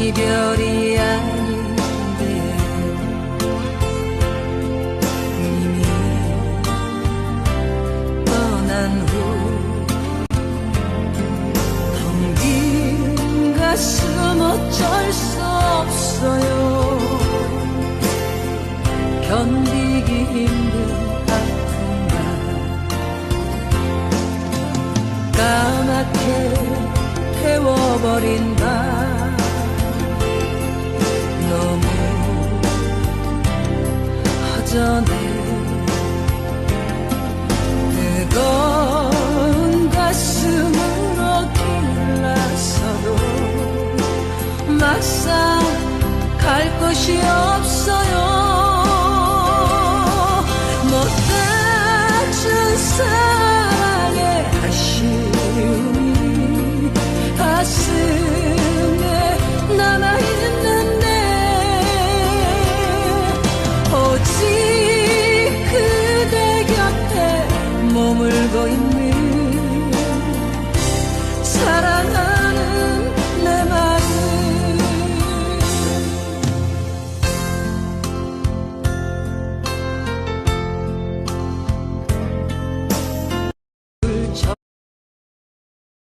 이별이 아닌데. 이미 떠난 후텅 빈 가슴 어쩔 수 없어요. 견디기 힘든 아픔만 까맣게 태워버린 밤 전에 뜨거운 가슴으로 길러서도 막상 갈 곳이 없어요. 못 다친 사랑의 아쉬움이 가슴에 남아있는데 오직